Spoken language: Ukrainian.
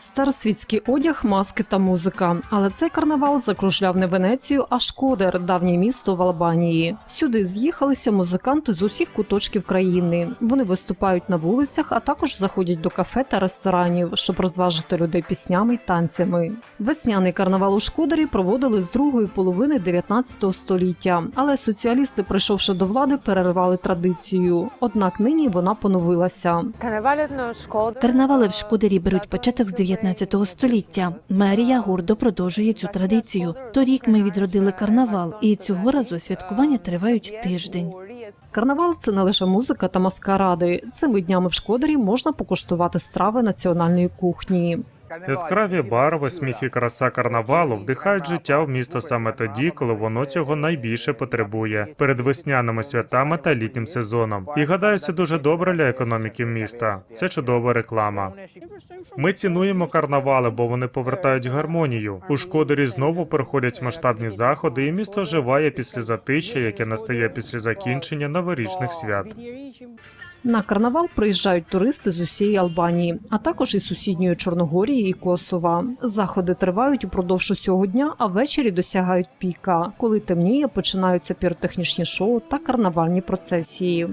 Старосвітський одяг, маски та музика. Але цей карнавал закружляв не Венецію, а Шкодер, давнє місто в Албанії. Сюди з'їхалися музиканти з усіх куточків країни. Вони виступають на вулицях, а також заходять до кафе та ресторанів, щоб розважити людей піснями й танцями. Весняний карнавал у Шкодері проводили з другої половини 19 століття, але соціалісти, прийшовши до влади, перервали традицію. Однак нині вона поновилася. Карнавали в Шкодері беруть початок з 19 століття. Мерія гордо продовжує цю традицію. Торік ми відродили карнавал, і цього разу святкування тривають тиждень. Карнавал це не лише музика та маскаради. Цими днями в Шкодері можна покуштувати страви національної кухні. Яскраві барви, сміх і краса карнавалу вдихають життя в місто саме тоді, коли воно цього найбільше потребує перед весняними святами та літнім сезоном. І гадаю, це дуже добре для економіки міста. Це чудова реклама. Ми цінуємо карнавали, бо вони повертають гармонію. У Шкодері знову проходять масштабні заходи, і місто живає після затища, яке настає після закінчення новорічних свят. На карнавал приїжджають туристи з усієї Албанії, а також із сусідньої Чорногорії і Косова. Заходи тривають упродовж усього дня, а ввечері досягають піка. Коли темніє, починаються піротехнічні шоу та карнавальні процесії.